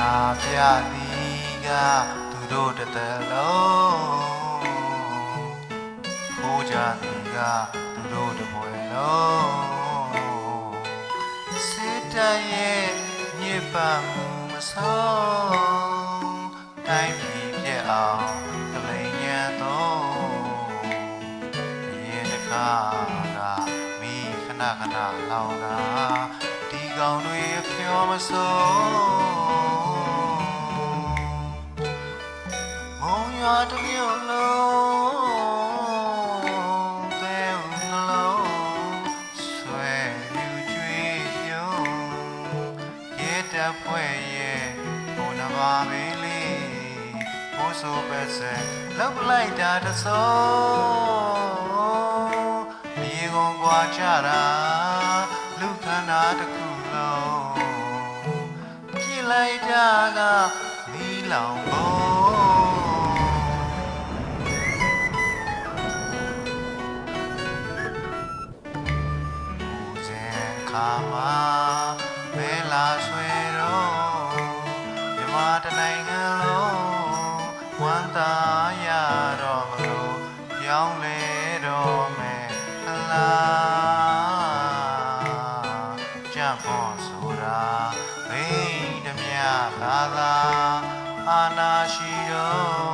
နာပြသည်ကသူတို့တစ်သက်လုံးခိုးကြသည်ကသူတို့တစ်ပွဲလုံးစစ်တပ်ရဲ့ညစ်ပတ်မှုမဆုံးတိုင်းပြည်ပြက်အောင်ကလိန်ညံတော့ရင်တစ်ခါကမိခဏခဏလောင်တာဒီကောင်တွေဖြောမဆုံး တစ်မြို့လုံးသဲဥနှလုံးဆွဲယူကြွေပြုံးရဲတပ်ဖွဲ့ရဲ့ဘုံနဘာပင်လေးဘိုးဆိုပဲဆက်လောက်လိုက်တာတဆုံးမြေကုန်ကွာကြတာလူခန္ဓာတစ်ခုလုံးပြစ်လိုက်တာကမီးလောင်ဖို့ဦး ခါမှာမဲလာဆွေတော့မြမတနိုင်ငံလုံးဝမ်းသာရတော့မလို့ပြောင်းလဲတော့မယ်ဟလားကြံ့ဖို့ဆိုတာဘိန်းဓမြသာသာအာနာရှိတော့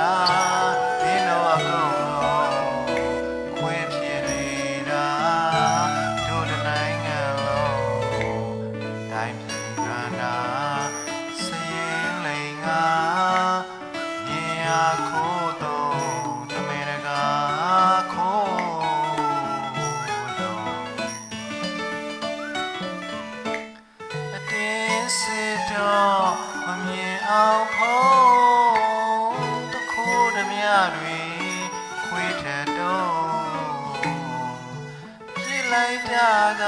တာဒင်းတို့အကုန်လုံးခွေးဖြစ်နေတာတို့တနိုင်ငံလုံးတိုင်းပြည်ကနာ လိုက်တာက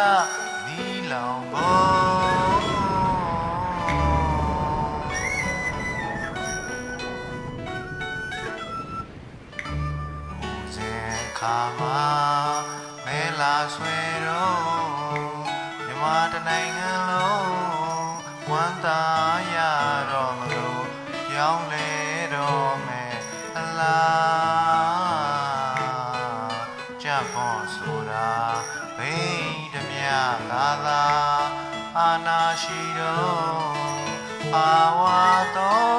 မီးလောင်ဖို့ဦးစင်ခါမှာမဲလာဆွေတော့မြမတနိုင်ငံလုံးဝမ်းသာ ရှိတော့အာဝါတော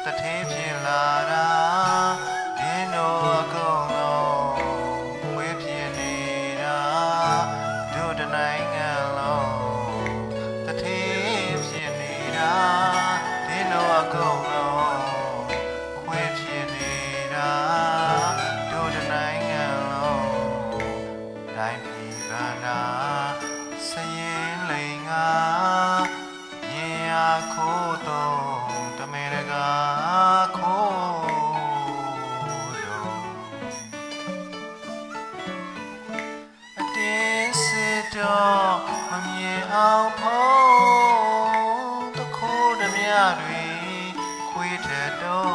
့တထေးဖြစ်လာတာဒင်းတို့အကုန်လုံးဝေးဖြစ်နေတာတို့တနိုင် ခိုးတော့တမေတကာခိုးတော့အတင်းစစ်တော့မမြင်အောင်ဖုံးတခိုးဓမြတွေခွေးထတော့